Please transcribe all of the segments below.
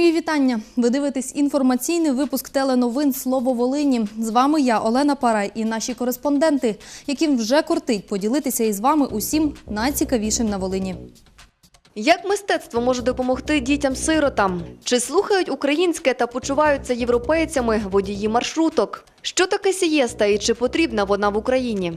Мої вітання. Ви дивитесь інформаційний випуск теленовин Слово Волині. З вами я, Олена Парай, і наші кореспонденти, яким вже кортить поділитися із вами усім найцікавішим на Волині. Як мистецтво може допомогти дітям-сиротам? Чи слухають українське та почуваються європейцями водії маршруток? Що таке сієста і чи потрібна вона в Україні?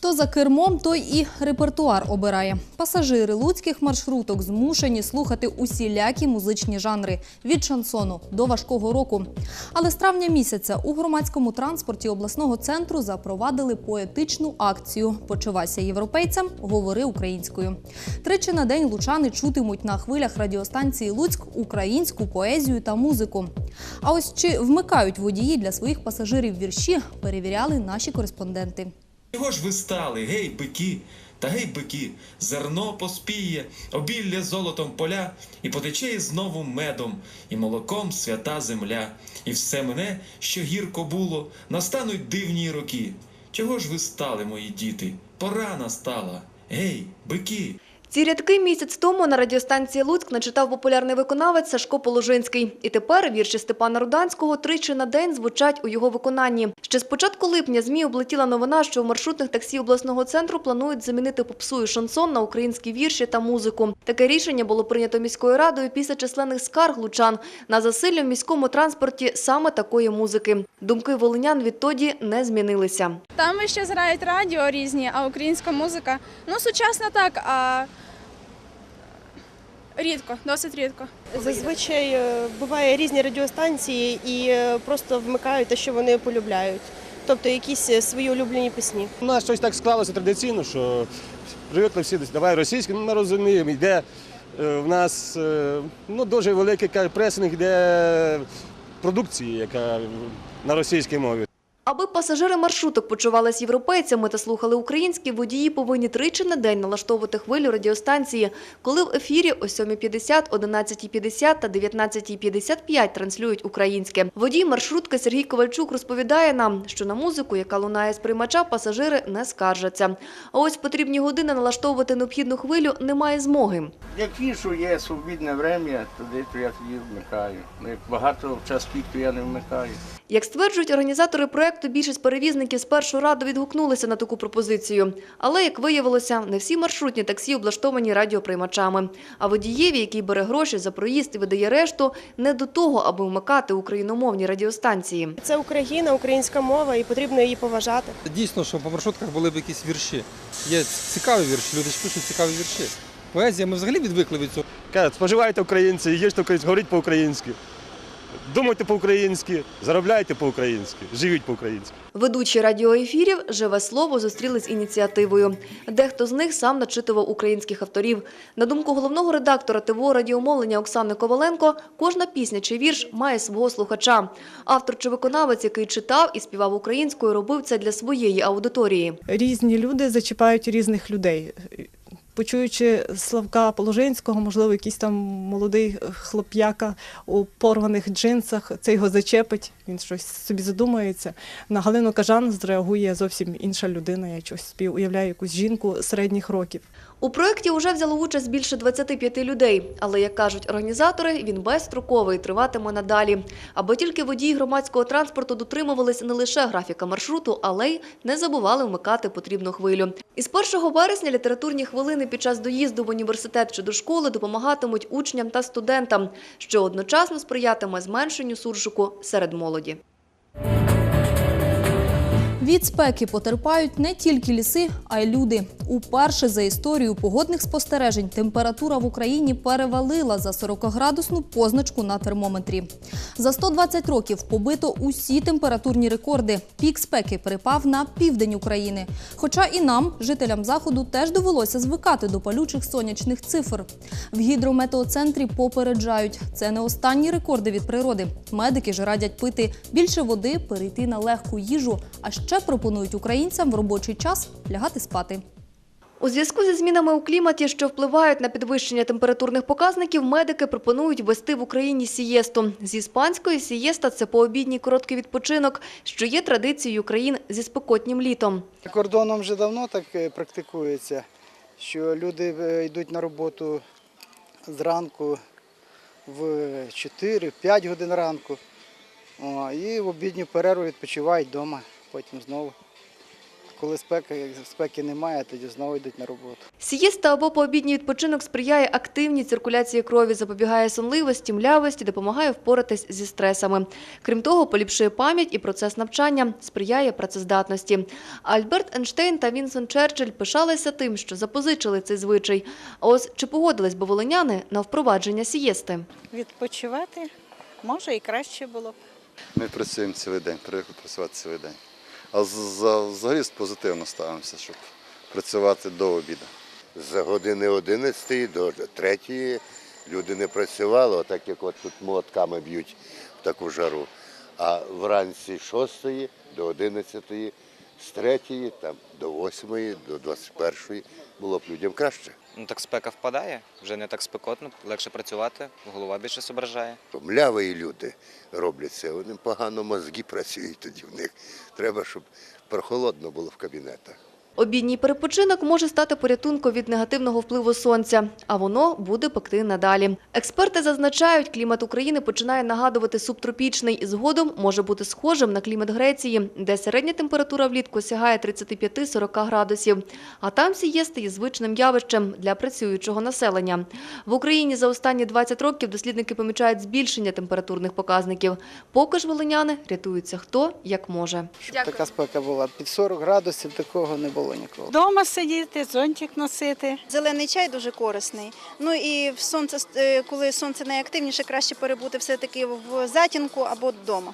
Хто за кермом, той і репертуар обирає. Пасажири луцьких маршруток змушені слухати усілякі музичні жанри від шансону до важкого року. Але з травня місяця у громадському транспорті обласного центру запровадили поетичну акцію Почувайся європейцям, говори українською. Тричі на день лучани чутимуть на хвилях радіостанції Луцьк українську поезію та музику. А ось чи вмикають водії для своїх пасажирів вірші, перевіряли наші кореспонденти. Чого ж ви стали, гей, бики, та гей, бики, зерно поспіє, обілля золотом поля, і потече знову медом, і молоком свята земля, і все мене, що гірко було, настануть дивні роки. Чого ж ви стали, мої діти? Пора настала. Гей, бики. Ці рядки місяць тому на радіостанції Луцьк начитав популярний виконавець Сашко Положинський. І тепер вірші Степана Руданського тричі на день звучать у його виконанні. Ще з початку липня ЗМІ облетіла новина, що в маршрутних таксі обласного центру планують замінити попсу і шансон на українські вірші та музику. Таке рішення було прийнято міською радою після численних скарг лучан на засилля в міському транспорті саме такої музики. Думки волинян відтоді не змінилися. Там ще грають радіо різні, а українська музика. Ну, сучасна так, а рідко, досить рідко. Зазвичай е, буває різні радіостанції і е, просто вмикають те, що вони полюбляють. Тобто якісь е, свої улюблені пісні. У нас щось так склалося традиційно, що привикли всі десь, давай російське, ну ми розуміємо, йде в нас ну, дуже великий пресинг йде продукції, яка на російській мові. Аби пасажири маршруток почувались європейцями та слухали українські, водії повинні тричі на день налаштовувати хвилю радіостанції, коли в ефірі о 7.50, 11.50 та 19.55 транслюють українське. Водій маршрутки Сергій Ковальчук розповідає нам, що на музику, яка лунає з приймача, пасажири не скаржаться. А ось потрібні години налаштовувати необхідну хвилю немає змоги. Як вішу є свобідне время, то я тоді вмикаю. Ну, багато в час пік, я не вмикаю. Як стверджують організатори проекту, більшість перевізників спершу радо відгукнулися на таку пропозицію. Але, як виявилося, не всі маршрутні таксі облаштовані радіоприймачами. А водієві, який бере гроші за проїзд і видає решту, не до того, аби вмикати україномовні радіостанції. Це Україна, українська мова, і потрібно її поважати. Дійсно, що по маршрутках були б якісь вірші. Є цікаві вірші, люди ж пишуть цікаві вірші. Поезія, ми взагалі відвикли від цього. Кажуть, споживайте українці, їжте українське, говоріть по-українськи. Думайте по-українськи, заробляйте по-українськи, живіть по-українськи. Ведучі радіоефірів «Живе слово» зустріли з ініціативою. Дехто з них сам начитував українських авторів. На думку головного редактора ТВО радіомовлення Оксани Коваленко, кожна пісня чи вірш має свого слухача. Автор чи виконавець, який читав і співав українською, робив це для своєї аудиторії. різні люди зачіпають різних людей. Почуючи Славка Положинського, можливо, якийсь там молодий хлоп'яка у порваних джинсах, це його зачепить, він щось собі задумається. На Галину Кажан зреагує зовсім інша людина. Я щось собі уявляю якусь жінку середніх років. У проєкті вже взяло участь більше 25 людей, але, як кажуть організатори, він безстроковий, триватиме надалі. Аби тільки водії громадського транспорту дотримувались не лише графіка маршруту, але й не забували вмикати потрібну хвилю. Із 1 вересня літературні хвилини під час доїзду в університет чи до школи допомагатимуть учням та студентам, що одночасно сприятиме зменшенню суржику серед молоді. Від спеки потерпають не тільки ліси, а й люди. Уперше за історію погодних спостережень температура в Україні перевалила за 40-градусну позначку на термометрі. За 120 років побито усі температурні рекорди. Пік спеки припав на південь України. Хоча і нам, жителям заходу, теж довелося звикати до палючих сонячних цифр. В гідрометеоцентрі попереджають, це не останні рекорди від природи. Медики ж радять пити більше води, перейти на легку їжу, а ще пропонують українцям в робочий час лягати спати. У зв'язку зі змінами у кліматі, що впливають на підвищення температурних показників, медики пропонують ввести в Україні сієсту. З іспанської сієста – це пообідній короткий відпочинок, що є традицією країн зі спекотнім літом. Кордоном вже давно так е, практикується, що люди е, йдуть на роботу зранку, в 4-5 годин ранку. І в обідню перерву відпочивають вдома, потім знову. Коли спеки, спеки немає, тоді знову йдуть на роботу. Сієста або пообідній відпочинок сприяє активній циркуляції крові, запобігає сонливості, млявості, допомагає впоратись зі стресами. Крім того, поліпшує пам'ять і процес навчання, сприяє працездатності. Альберт Ейнштейн та Вінсон Черчилль пишалися тим, що запозичили цей звичай. А ось чи погодились би волиняни на впровадження сієсти? Відпочивати може і краще було б. Ми працюємо цілий день, привикли працювати цілий день. А за- взагалі позитивно ставимося, щоб працювати до обіду. З години 11 до 3 люди не працювали, отак як от тут молотками б'ють в таку жару. А вранці 6 до 11, з 3 там, до 8, до 21 було б людям краще. Ну так спека впадає, вже не так спекотно, легше працювати, голова більше зображає. Мляві люди роблять це, вони погано мозги працюють тоді в них. Треба, щоб прохолодно було в кабінетах. Обідній перепочинок може стати порятунком від негативного впливу сонця, а воно буде пекти надалі. Експерти зазначають, клімат України починає нагадувати субтропічний і згодом може бути схожим на клімат Греції, де середня температура влітку сягає 35-40 градусів. А там сієсти є звичним явищем для працюючого населення. В Україні за останні 20 років дослідники помічають збільшення температурних показників. Поки ж волиняни рятуються хто як може. Щоб така спека була під 40 градусів, такого не було ніколи. Вдома сидіти, зонтик носити. Зелений чай дуже корисний. Ну і в сонце, е, коли сонце найактивніше, краще перебути все-таки в затінку або вдома.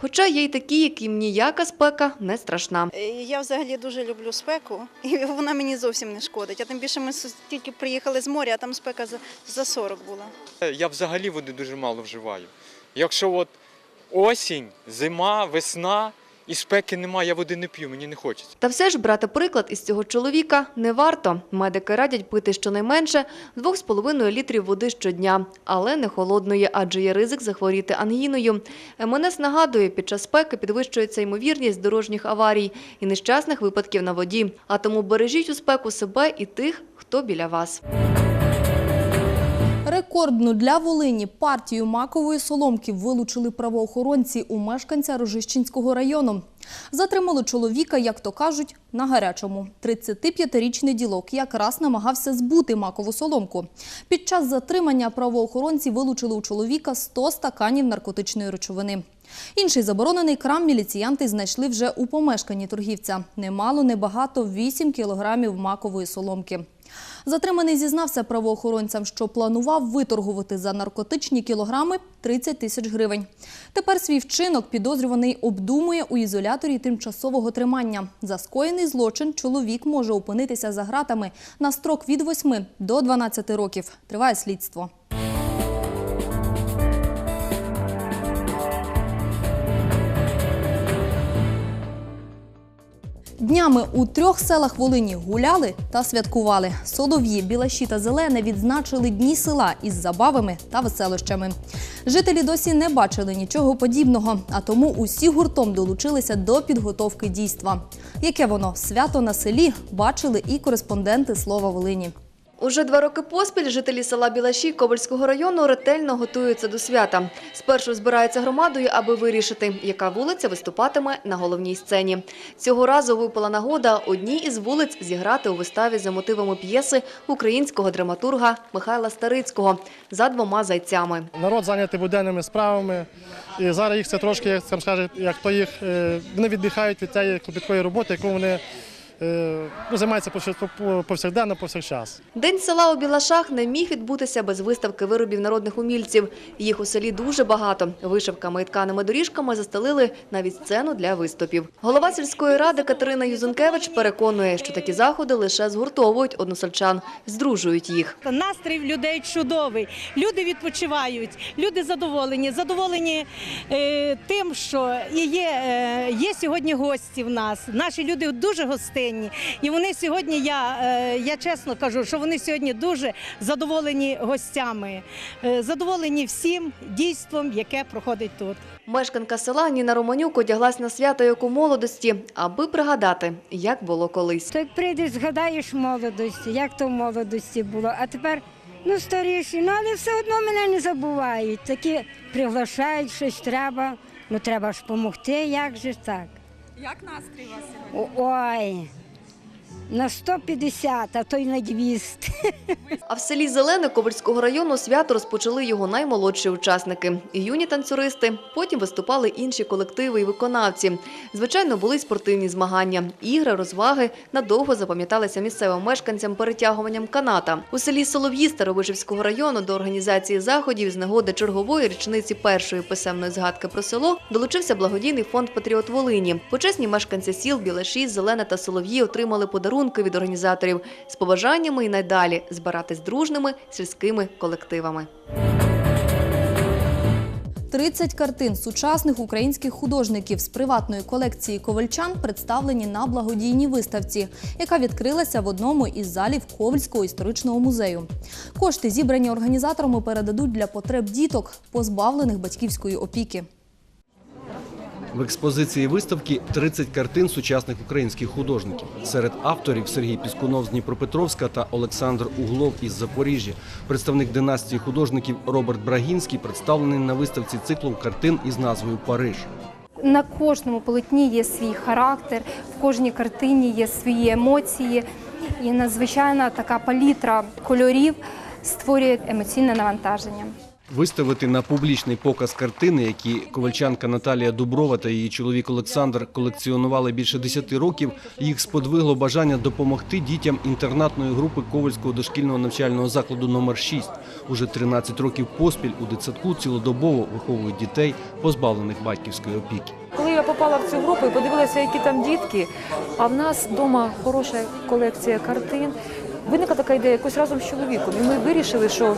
Хоча є й такі, яким ніяка спека не страшна. Е, Я взагалі дуже люблю спеку, і вона мені зовсім не шкодить. А тим більше ми тільки приїхали з моря, а там спека за, за 40 була. Я взагалі води дуже мало вживаю. Якщо от осінь, зима, весна і спеки немає, я води не п'ю, мені не хочеться. Та все ж брати приклад із цього чоловіка не варто. Медики радять пити щонайменше 2,5 літрів води щодня, але не холодної, адже є ризик захворіти ангіною. МНС нагадує, під час спеки підвищується ймовірність дорожніх аварій і нещасних випадків на воді. А тому бережіть у спеку себе і тих, хто біля вас. Рекордну для Волині партію макової соломки вилучили правоохоронці у мешканця Рожищенського району. Затримали чоловіка, як то кажуть, на гарячому. 35-річний ділок якраз намагався збути макову соломку. Під час затримання правоохоронці вилучили у чоловіка 100 стаканів наркотичної речовини. Інший заборонений крам міліціянти знайшли вже у помешканні торгівця. Немало, небагато – 8 кілограмів макової соломки. Затриманий зізнався правоохоронцям, що планував виторгувати за наркотичні кілограми 30 тисяч гривень. Тепер свій вчинок підозрюваний обдумує у ізоляторі тимчасового тримання. За скоєний злочин чоловік може опинитися за ґратами на строк від 8 до 12 років. Триває слідство. Днями у трьох селах Волині гуляли та святкували. Солов'ї, Білаші та Зелене відзначили дні села із забавами та веселощами. Жителі досі не бачили нічого подібного, а тому усі гуртом долучилися до підготовки дійства. Яке воно свято на селі бачили і кореспонденти Слова Волині. Уже два роки поспіль жителі села Білаші Кобальського району ретельно готуються до свята. Спершу збираються громадою, аби вирішити, яка вулиця виступатиме на головній сцені. Цього разу випала нагода одній із вулиць зіграти у виставі за мотивами п'єси українського драматурга Михайла Старицького за двома зайцями. Народ зайнятий буденними справами. І зараз їх це трошки, як скаже, як то їх е, вони віддихають від цієї клопіткої роботи, яку вони ну, займаються повсяк- по- повсякденно, повсякчас. День села у Білашах не міг відбутися без виставки виробів народних умільців. Їх у селі дуже багато. Вишивками і тканими доріжками застелили навіть сцену для виступів. Голова сільської ради Катерина Юзункевич переконує, що такі заходи лише згуртовують односельчан, здружують їх. Настрій людей чудовий. Люди відпочивають, люди задоволені. Задоволені е, тим, що є, е, є сьогодні гості в нас. Наші люди дуже гостинні. І вони сьогодні, я, е, я чесно кажу, що вони сьогодні дуже задоволені гостями, е, задоволені всім дійством, яке проходить тут. Мешканка села Ніна Романюк одяглась на свято як у молодості, аби пригадати, як було колись. То як прийдеш, згадаєш молодості, як то в молодості було. А тепер Ну, старіші, ну але все одно мене не забувають. Такі приглашають, щось треба. Ну треба ж допомогти, як же так? Як настрій у вас сьогодні? Ой, на 150, а то й на 200. А в селі Зелене Ковальського району свято розпочали його наймолодші учасники. І юні танцюристи, потім виступали інші колективи і виконавці. Звичайно, були спортивні змагання. Ігри, розваги надовго запам'яталися місцевим мешканцям перетягуванням каната. У селі Солов'ї Старовижівського району до організації заходів з нагоди чергової річниці першої писемної згадки про село долучився благодійний фонд Патріот Волині. Почесні мешканці сіл Білаші, Зелене та Солов'ї отримали подарунки від організаторів з побажаннями і найдалі збиратись дружними сільськими колективами. 30 картин сучасних українських художників з приватної колекції ковальчан представлені на благодійній виставці, яка відкрилася в одному із залів Ковальського історичного музею. Кошти, зібрані організаторами, передадуть для потреб діток, позбавлених батьківської опіки. В експозиції виставки 30 картин сучасних українських художників. Серед авторів Сергій Піскунов з Дніпропетровська та Олександр Углов із Запоріжжя. Представник династії художників Роберт Брагінський представлений на виставці циклом картин із назвою Париж. На кожному полотні є свій характер, в кожній картині є свої емоції, і надзвичайна така палітра кольорів створює емоційне навантаження. Виставити на публічний показ картини, які ковальчанка Наталія Дуброва та її чоловік Олександр колекціонували більше 10 років, їх сподвигло бажання допомогти дітям інтернатної групи Ковальського дошкільного навчального закладу номер 6 Уже 13 років поспіль у дитсадку цілодобово виховують дітей, позбавлених батьківської опіки. Коли я попала в цю групу і подивилася, які там дітки, а в нас вдома хороша колекція картин. Виникла така ідея якось разом з чоловіком. І ми вирішили, що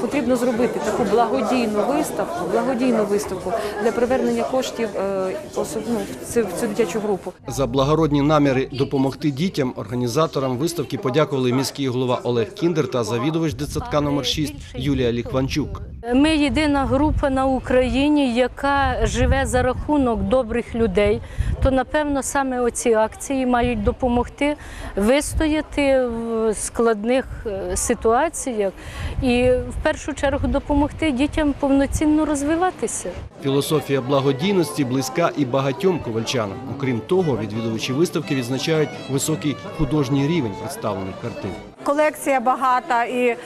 потрібно зробити таку благодійну виставку, благодійну виставку для привернення коштів е, ну, в цю, в цю дитячу групу. За благородні наміри допомогти дітям організаторам виставки подякували міський голова Олег Кіндер та завідувач дитсадка номер 6 Юлія Ліхванчук. Ми єдина група на Україні, яка живе за рахунок добрих людей. То напевно саме оці акції мають допомогти вистояти в складних е, ситуаціях і в першу чергу допомогти дітям повноцінно розвиватися. Філософія благодійності близька і багатьом ковальчанам. Окрім того, відвідувачі виставки відзначають високий художній рівень представлених картин. Колекція багата і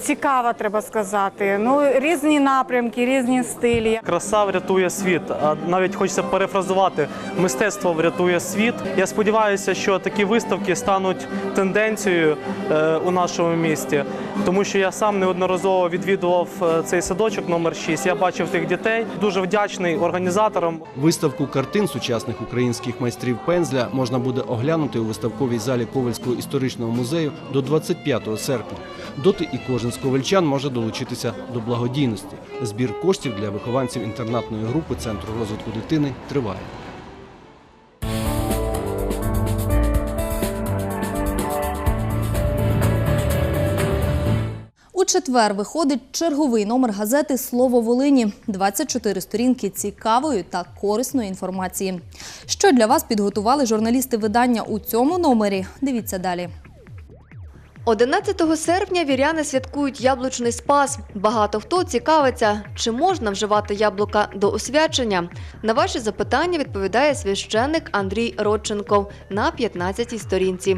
цікава, треба сказати. Ну різні напрямки, різні стилі. Краса врятує світ. А навіть хочеться перефразувати мистецтво врятує світ. Я сподіваюся, що такі виставки стануть тенденцією е, у нашому місті, тому що я сам неодноразово відвідував е, цей садочок номер 6 Я бачив тих дітей. Дуже вдячний організаторам. Виставку картин сучасних українських майстрів пензля можна буде оглянути у виставковій залі Ковальського історичного музею до 25 серпня. Доти і кожен з ковальчан може долучитися до благодійності. Збір коштів для вихованців інтернатної групи Центру розвитку дитини триває. Четвер виходить черговий номер газети Слово Волині. 24 сторінки цікавої та корисної інформації. Що для вас підготували журналісти видання у цьому номері? Дивіться далі. 11 серпня віряни святкують яблучний спас. Багато хто цікавиться, чи можна вживати яблука до освячення. На ваші запитання відповідає священник Андрій Родченков на 15-й сторінці.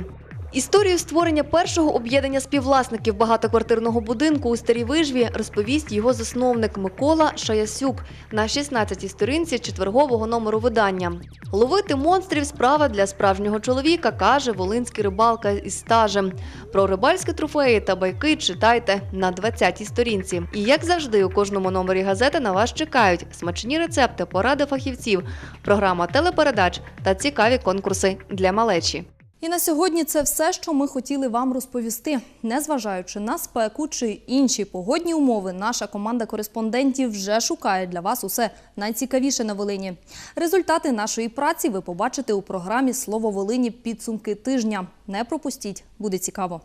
Історію створення першого об'єднання співвласників багатоквартирного будинку у Старій Вижві розповість його засновник Микола Шаясюк на 16-й сторінці четвергового номеру видання. Ловити монстрів справа для справжнього чоловіка, каже волинський рибалка із стажем. Про рибальські трофеї та байки читайте на 20-й сторінці. І як завжди, у кожному номері газети на вас чекають смачні рецепти, поради фахівців, програма телепередач та цікаві конкурси для малечі. І на сьогодні це все, що ми хотіли вам розповісти. Незважаючи на спеку чи інші погодні умови, наша команда кореспондентів вже шукає для вас усе найцікавіше на Волині. Результати нашої праці ви побачите у програмі Слово Волині підсумки тижня. Не пропустіть, буде цікаво.